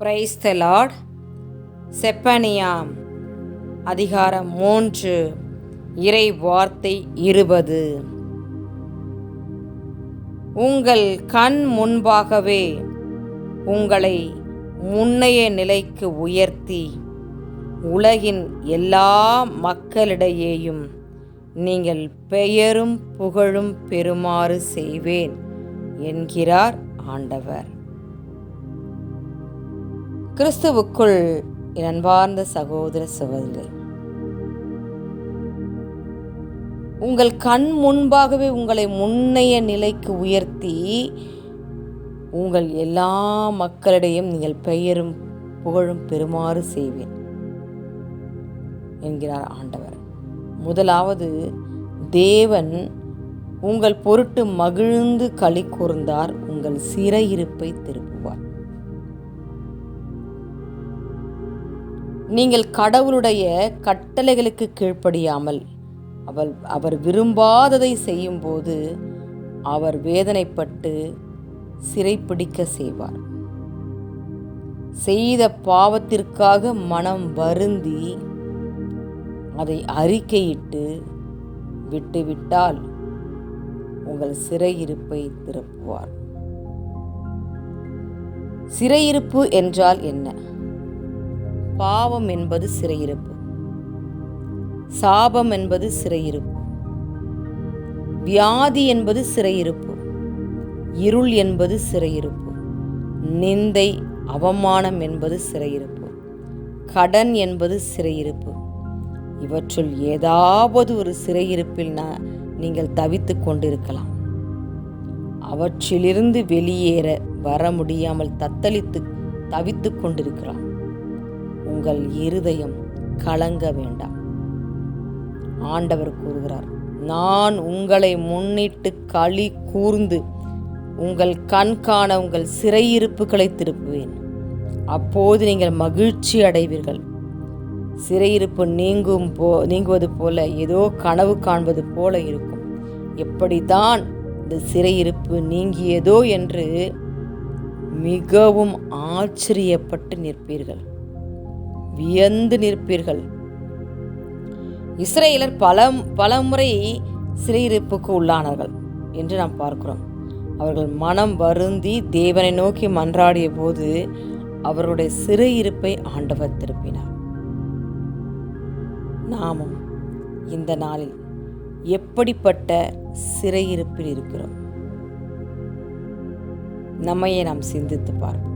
Praise the Lord செப்பனியாம் அதிகாரம் மூன்று இறை வார்த்தை இருபது. உங்கள் கண் முன்பாகவே உங்களை முன்னைய நிலைக்கு உயர்த்தி உலகின் எல்லா மக்களிடையேயும் நீங்கள் பெயரும் புகழும் பெறுமாறு செய்வேன் என்கிறார் ஆண்டவர். கிறிஸ்துவுக்குள் என் அன்பார்ந்த சகோதர சகோதரி. உங்கள் கண் முன்பாகவே உங்களை முன்னைய நிலைக்கு உயர்த்தி உங்கள் எல்லா மக்களிடையும் நீங்கள் பெயரும் புகழும் பெறுமாறு செய்வேன் என்கிறார் ஆண்டவர். முதலாவது தேவன் உங்கள் பொருட்டு மகிழ்ந்து களி கூர்ந்தார் உங்கள் சிறையிருப்பை திருப்புவார். நீங்கள் கடவுளுடைய கட்டளைகளுக்கு கீழ்ப்படியாமல் அவர் அவர் விரும்பாததை செய்யும்போது அவர் வேதனைப்பட்டு சிறைப்பிடிக்க செய்வார். செய்த பாவத்திற்காக மனம் வருந்தி அதை அறிக்கையிட்டு விட்டுவிட்டால் உங்கள் சிறையிருப்பை திருப்புவார். சிறையிருப்பு என்றால் என்ன? பாவம் என்பது சிறையிருப்பு. சாபம் என்பது சிறையிருப்பு. வியாதி என்பது சிறையிருப்பு. இருள் என்பது சிறையிருப்பு. நிந்தை அவமானம் என்பது சிறையிருப்பு. கடன் என்பது சிறையிருப்பு. இவற்றுள் ஏதாவது ஒரு சிறையிருப்பில் நீங்கள் தவித்து கொண்டிருக்கலாம். அவற்றிலிருந்து வெளியேற வர முடியாமல் தத்தளித்து தவித்து கொண்டிருக்கலாம். உங்கள் இருதயம் கலங்க வேண்டாம். ஆண்டவர் கூறுகிறார் நான் உங்களை முன்னிட்டு களி கூர்ந்து உங்கள் கண்காண உங்கள் சிறையிருப்புகளை திருப்புவேன். அப்போது நீங்கள் மகிழ்ச்சி அடைவீர்கள். சிறையிருப்பு நீங்கும் போ நீங்குவது போல ஏதோ கனவு காண்பது போல இருக்கும். எப்படித்தான் இந்த சிறையிருப்பு நீங்கியதோ என்று மிகவும் ஆச்சரியப்பட்டு நிற்பீர்கள். வியந்து நிற்பீர்கள். இஸ்ரேலர் பல பலமுறை சிறையிருப்புக்கு உள்ளானார்கள் என்று நாம் பார்க்கிறோம். அவர்கள் மனம் வருந்தி தேவனை நோக்கி மன்றாடிய போது அவருடைய சிறையிருப்பை ஆண்டவர் திருப்பினார். நாமும் இந்த நாளில் எப்படிப்பட்ட சிறையிருப்பில் இருக்கிறோம்? நம்மையே நாம் சிந்தித்து பார்ப்போம்.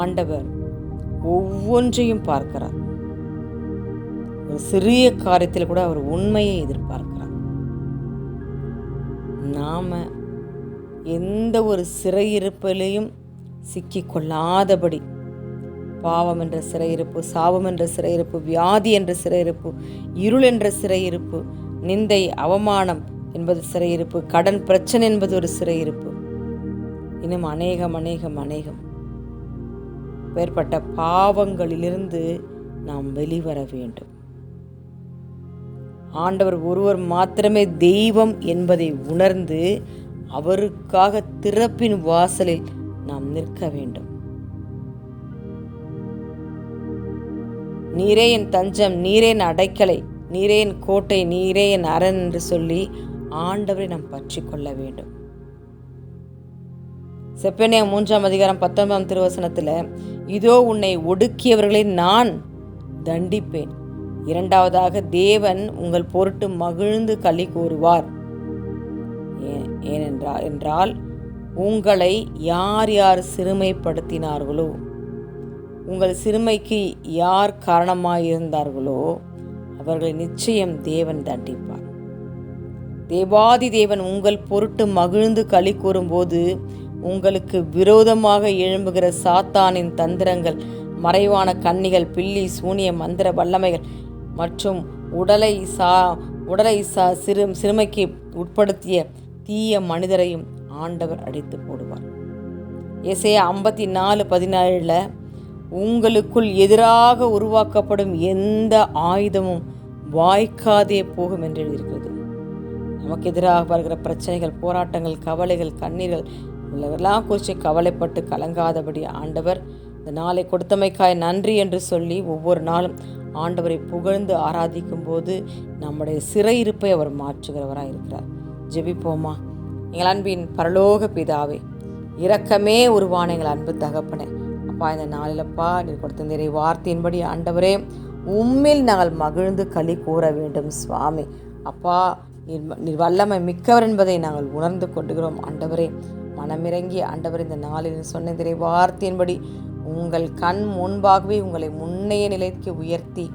ஆண்டவர் ஒவ்வொன்றையும் பார்க்கிறார். ஒரு சிறிய காரியத்தில் கூட அவர் உண்மையை எதிர்பார்க்கிறார். நாம் எந்த ஒரு சிறையிருப்பிலையும் சிக்கிக்கொள்ளாதபடி பாவம் என்ற சிறையிருப்பு சாபம் என்ற சிறையிருப்பு வியாதி என்ற சிறையிருப்பு இருள் என்ற சிறையிருப்பு நிந்தை அவமானம் என்பது சிறையிருப்பு கடன் பிரச்சனை என்பது ஒரு சிறையிருப்பு. இன்னும் அநேகம் அநேகம் அநேகம். அப்பேற்பட்ட பாவங்களிலிருந்து நாம் வெளிவர வேண்டும். ஆண்டவர் ஒருவர் மாத்திரமே தெய்வம் என்பதை உணர்ந்து அவருக்காக திறப்பின் வாசலில் நாம் நிற்க வேண்டும். நீரே என் தஞ்சம் நீரே என் அடைக்கலை நீரே என் கோட்டை நீரே என் அரண் என்று சொல்லி ஆண்டவரை நாம் பற்றி கொள்ள வேண்டும். செப்பனே மூன்றாம் அதிகாரம் பத்தொன்பதாம் திருவசனத்தில் இதோ உன்னை ஒடுக்கியவர்களை நான் தண்டிப்பேன். இரண்டாவதாக தேவன் உங்கள் பொருட்டு மகிழ்ந்து களி கூறுவார். ஏனென்றால் என்றால் உங்களை யார் யார் சிறுமைப்படுத்தினார்களோ உங்கள் சிறுமைக்கு யார் காரணமாயிருந்தார்களோ அவர்களை நிச்சயம் தேவன் தண்டிப்பார். தேவாதி தேவன் உங்கள் பொருட்டு மகிழ்ந்து களி கூறும்போது உங்களுக்கு விரோதமாக எழும்புகிற சாத்தானின் தந்திரங்கள் மறைவான கன்னிகள் பில்லி சூனிய மந்திர வல்லமைகள் மற்றும் உடலை சா உடலை சா சிறு சிறுமைக்கு உட்படுத்திய தீய மனிதரையும் ஆண்டவர் அடித்து போடுவார். இசைய ஐம்பத்தி நாலு பதினேழில் உங்களுக்குள் எதிராக உருவாக்கப்படும் எந்த ஆயுதமும் வாய்க்காதே போகும் என்று எழுதியிருக்கிறது. நமக்கு எதிராக வருகிற பிரச்சனைகள் போராட்டங்கள் கவலைகள் கண்ணீர்கள் எல்லாம் குறித்து கவலைப்பட்டு கலங்காதபடி ஆண்டவர் இந்த நாளை கொடுத்தமைக்காய் நன்றி என்று சொல்லி ஒவ்வொரு நாளும் ஆண்டவரை புகழ்ந்து ஆராதிக்கும் போது நம்முடைய சிறையிருப்பை அவர் மாற்றுகிறவராக இருக்கிறார். ஜெபிப்போமா? எங்கள் அன்பின் பரலோக பிதாவே இரக்கமே உருவான எங்கள் அன்பு தகப்பனே. அப்பா இந்த நாளிலப்பா நீர் கொடுத்த நிறை வார்த்தையின்படி ஆண்டவரே உம்மில் நாங்கள் மகிழ்ந்து களி கூற வேண்டும் சுவாமி. அப்பா நீர் வல்லமை மிக்கவர் என்பதை நாங்கள் உணர்ந்து கொண்டுகிறோம் ஆண்டவரே. மனமிறங்கி ஆண்டவர் இந்த நாளில் சொன்ன திரை வார்த்தையின்படி உங்கள் கண் முன்பாகவே உங்களை முன்னைய நிலைக்கு உயர்த்தி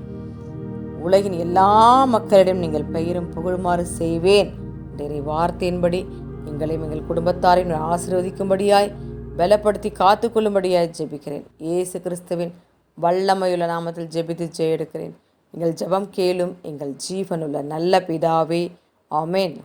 உலகின் எல்லா மக்களிடம் நீங்கள் பெயரும் புகழுமாறு செய்வேன். என்ற வார்த்தையின்படி எங்களையும் எங்கள் குடும்பத்தாரையும் ஆசீர்வதிக்கும்படியாய் பலப்படுத்தி காத்துக்கொள்ளும்படியாய் ஜெபிக்கிறேன். இயேசு கிறிஸ்துவின் வல்லமையுள்ள நாமத்தில் ஜெபித்து ஜெய எடுக்கிறேன் எங்கள் ஜெபம் கேளும் எங்கள் ஜீவனுள்ள நல்ல பிதாவே. ஆமென்.